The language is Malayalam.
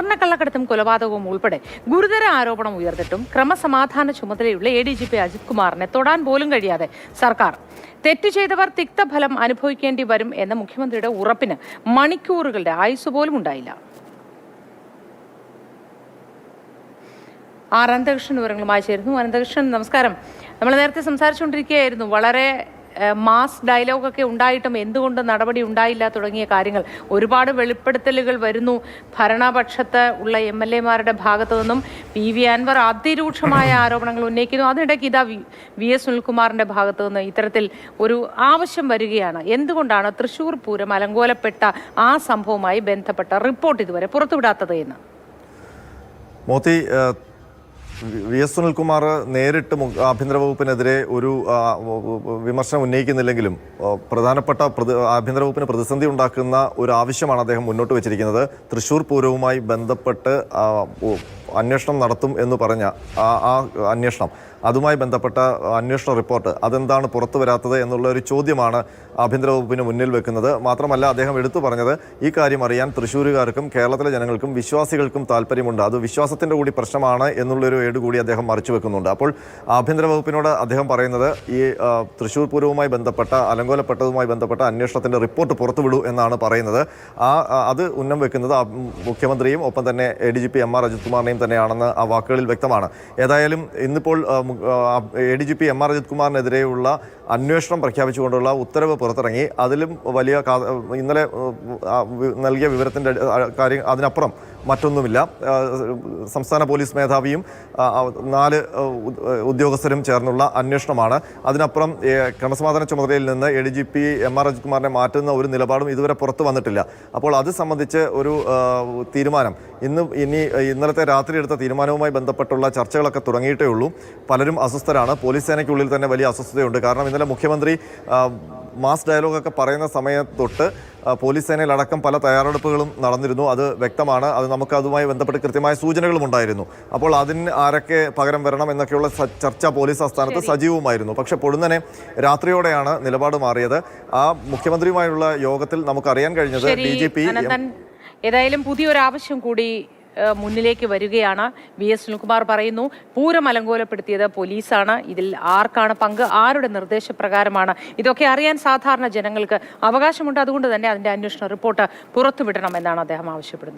സ്വർണക്കള്ളക്കടത്തും കൊലപാതകവും ഉൾപ്പെടെ ഗുരുതര ആരോപണം ഉയർന്നിട്ടും ക്രമസമാധാന ചുമതലയുള്ള A D G P Ajith കുമാറിനെ തൊടാൻ പോലും കഴിയാതെ സർക്കാർ തെറ്റ് ചെയ്തവർ തിക്തഫലം അനുഭവിക്കേണ്ടി വരും എന്ന മുഖ്യമന്ത്രിയുടെ ഉറപ്പിന് മണിക്കൂറുകളുടെ ആയുസ് പോലും ഉണ്ടായില്ല. ആർ അനന്തകൃഷ്ണൻ വിവരങ്ങളുമായി ചേരുന്നു. അനന്തകൃഷ്ണൻ നമസ്കാരം. നമ്മൾ നേരത്തെ സംസാരിച്ചുകൊണ്ടിരിക്കുകയായിരുന്നു. വളരെ മാസ് ഡയലോഗൊക്കെ ഉണ്ടായിട്ടും എന്തുകൊണ്ട് നടപടി ഉണ്ടായില്ല തുടങ്ങിയ കാര്യങ്ങൾ. ഒരുപാട് വെളിപ്പെടുത്തലുകൾ വരുന്നു. ഭരണപക്ഷത്ത് ഉള്ള എം എൽ എമാരുടെ ഭാഗത്തു നിന്നും പി വി അൻവർ അതിരൂക്ഷമായ ആരോപണങ്ങൾ ഉന്നയിക്കുന്നു. അതിനിടയ്ക്ക് ഇതാ വി എസ് സുനിൽകുമാറിന്റെ ഭാഗത്തു നിന്ന് ഇത്തരത്തിൽ ഒരു ആവശ്യം വരികയാണ്. എന്തുകൊണ്ടാണ് തൃശൂർ പൂരം അലങ്കോലപ്പെട്ട ആ സംഭവവുമായി ബന്ധപ്പെട്ട റിപ്പോർട്ട് ഇതുവരെ പുറത്തുവിടാത്തത് എന്ന്? മോത്തി വി- എസ് സുനിൽകുമാർ നേരിട്ട് ആഭ്യന്തര വകുപ്പിനെതിരെ ഒരു വിമർശനം ഉന്നയിക്കുന്നില്ലെങ്കിലും പ്രധാനപ്പെട്ട ആഭ്യന്തര വകുപ്പിന് പ്രതിസന്ധി ഉണ്ടാക്കുന്ന ഒരു ആവശ്യമാണ് അദ്ദേഹം മുന്നോട്ട് വെച്ചിരിക്കുന്നത്. തൃശൂർ പൂരവുമായി ബന്ധപ്പെട്ട് അന്വേഷണം നടത്തും എന്ന് പറഞ്ഞ ആ ആ അന്വേഷണം. അതുമായി ബന്ധപ്പെട്ട അന്വേഷണ റിപ്പോർട്ട് അതെന്താണ് പുറത്തു വരാത്തത് എന്നുള്ള ഒരു ചോദ്യമാണ് ആഭ്യന്തര വകുപ്പിന് മുന്നിൽ വെക്കുന്നത്. മാത്രമല്ല അദ്ദേഹം എടുത്തു പറഞ്ഞത് ഈ കാര്യം അറിയാൻ തൃശ്ശൂരുകാർക്കും കേരളത്തിലെ ജനങ്ങൾക്കും വിശ്വാസികൾക്കും താല്പര്യമുണ്ട് അത് വിശ്വാസത്തിന്റെ കൂടി പ്രശ്നമാണ് എന്നുള്ളൊരു ഏട് കൂടി അദ്ദേഹം മറിച്ചു വെക്കുന്നുണ്ട്. അപ്പോൾ ആഭ്യന്തര വകുപ്പിനോട് അദ്ദേഹം പറയുന്നത് ഈ തൃശ്ശൂർ പൂരവുമായി ബന്ധപ്പെട്ട അലങ്കോലപ്പെട്ടതുമായി ബന്ധപ്പെട്ട അന്വേഷണത്തിന്റെ റിപ്പോർട്ട് പുറത്തുവിടൂ എന്നാണ് പറയുന്നത്. ആ, അത് ഉന്നം വെക്കുന്നത് മുഖ്യമന്ത്രിയും ഒപ്പം തന്നെ A D G P M R Ajith കുമാറിനെയും തന്നെയാണെന്ന് ആ വാക്കുകളിൽ വ്യക്തമാണ്. ഏതായാലും ഇന്നിപ്പോൾ A D G P M R Ajith കുമാറിനെതിരെയുള്ള അന്വേഷണം പ്രഖ്യാപിച്ചുകൊണ്ടുള്ള ഉത്തരവ് പുറത്തിറങ്ങി. അതിലും വലിയ ഇന്നലെ നൽകിയ വിവരത്തിന്റെ കാര്യം അതിനപ്പുറം മറ്റൊന്നുമില്ല. സംസ്ഥാന പോലീസ് മേധാവിയും നാല് ഉദ്യോഗസ്ഥരും ചേർന്നുള്ള അന്വേഷണമാണ്. അതിനപ്പുറം ക്രമസമാധാന ചുമതലയിൽ നിന്ന് A D G P M R അജിത്കുമാറിനെ മാറ്റുന്ന ഒരു നിലപാടും ഇതുവരെ പുറത്തു വന്നിട്ടില്ല. അപ്പോൾ അത് സംബന്ധിച്ച് ഒരു തീരുമാനം. ഇന്ന് ഇനി ഇന്നലത്തെ രാത്രി എടുത്ത തീരുമാനവുമായി ബന്ധപ്പെട്ടുള്ള ചർച്ചകളൊക്കെ തുടങ്ങിയിട്ടേ ഉള്ളൂ. പലരും അസ്വസ്ഥരാണ്. പോലീസ് സേനയ്ക്കുള്ളിൽ തന്നെ വലിയ അസ്വസ്ഥതയുണ്ട്. കാരണം ഇന്നലെ മുഖ്യമന്ത്രി മാസ് ഡയലോഗൊക്കെ പറയുന്ന സമയത്തൊട്ട് പോലീസ് സേനയിലടക്കം പല തയ്യാറെടുപ്പുകളും നടന്നിരുന്നു. അത് വ്യക്തമാണ്. അത് നമുക്ക് അതുമായി ബന്ധപ്പെട്ട് കൃത്യമായ സൂചനകളും ഉണ്ടായിരുന്നു. അപ്പോൾ അതിന് ആരൊക്കെ പകരം വരണം എന്നൊക്കെയുള്ള ചർച്ച പോലീസ് ആസ്ഥാനത്ത് സജീവമായിരുന്നു പക്ഷെ പൊടുന്നനെ രാത്രിയോടെയാണ് നിലപാട് മാറിയത്. ആ മുഖ്യമന്ത്രിയുമായുള്ള യോഗത്തിൽ നമുക്കറിയാൻ കഴിഞ്ഞത് ഡി ജി പി ഏതായാലും പുതിയൊരാവശ്യം കൂടി മുന്നിലേക്ക് വരികയാണ്. വി എസ് സുനിൽകുമാർ പറയുന്നു പൂരം അലങ്കോലപ്പെടുത്തിയത് പോലീസാണ്. ഇതിൽ ആർക്കാണ് പങ്ക്? ആരുടെ നിർദ്ദേശപ്രകാരമാണ്? ഇതൊക്കെ അറിയാൻ സാധാരണ ജനങ്ങൾക്ക് അവകാശമുണ്ട്. അതുകൊണ്ട് തന്നെ അതിന്റെ അന്വേഷണ റിപ്പോർട്ട് പുറത്തുവിടണമെന്നാണ് അദ്ദേഹം ആവശ്യപ്പെടുന്നത്.